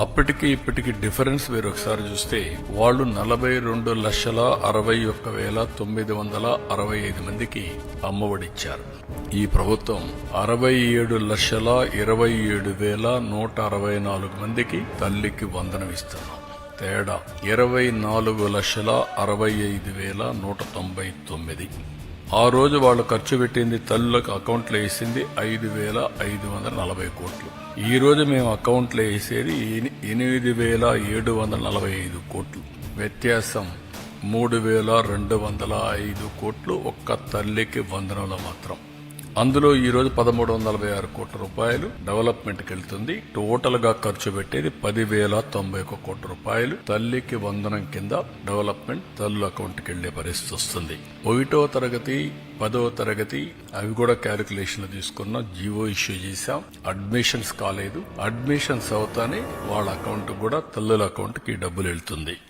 అప్పటికి ఇప్పటికి డిఫరెన్స్ మీరు ఒకసారి చూస్తే వాళ్ళు నలభై రెండు లక్షల అరవై ఒక్క వేల తొమ్మిది వందల అరవై ఐదు మందికి అమ్మఒడిచ్చారు. ఈ ప్రభుత్వం అరవై ఏడు లక్షల ఇరవై ఏడు వేల నూట అరవై నాలుగు మందికి తల్లికి వందనం ఇస్తున్నాం. తేడా ఇరవై నాలుగు లక్షల అరవై ఐదు వేల నూట తొంభై తొమ్మిది. ఆ రోజు వాళ్ళు ఖర్చు పెట్టింది తల్లులకు అకౌంట్లో వేసింది ఐదు వేల ఐదు వందల నలభై కోట్లు. ఈ రోజు మేము అకౌంట్లో వేసేది ఎనిమిది వేల ఏడు వందల నలభై ఐదు కోట్లు. వ్యత్యాసం మూడు వేల రెండు వందల ఐదు కోట్లు ఒక్క తల్లికి వందనంలో మాత్రం. అందులో ఈ రోజు పదమూడు వందల నలభై ఆరు కోట్ల రూపాయలు డెవలప్మెంట్కి వెళ్తుంది టోటల్గా ఖర్చు పెట్టేది పదివేల తొంభై ఒక కోట్ల రూపాయలు. తల్లికి వందనం కింద డెవలప్మెంట్ తల్లు అకౌంట్కి వెళ్ళే పరిస్థితి వస్తుంది. ఒకటో తరగతి పదో తరగతి అవి కూడా క్యాలిక్యులేషన్ తీసుకున్న జీవో ఇష్యూ చేశాం. అడ్మిషన్స్ కాలేదు. అడ్మిషన్స్ అవుతానే వాళ్ళ అకౌంట్ కూడా తల్లుల అకౌంట్కి డబ్బులు వెళ్తుంది.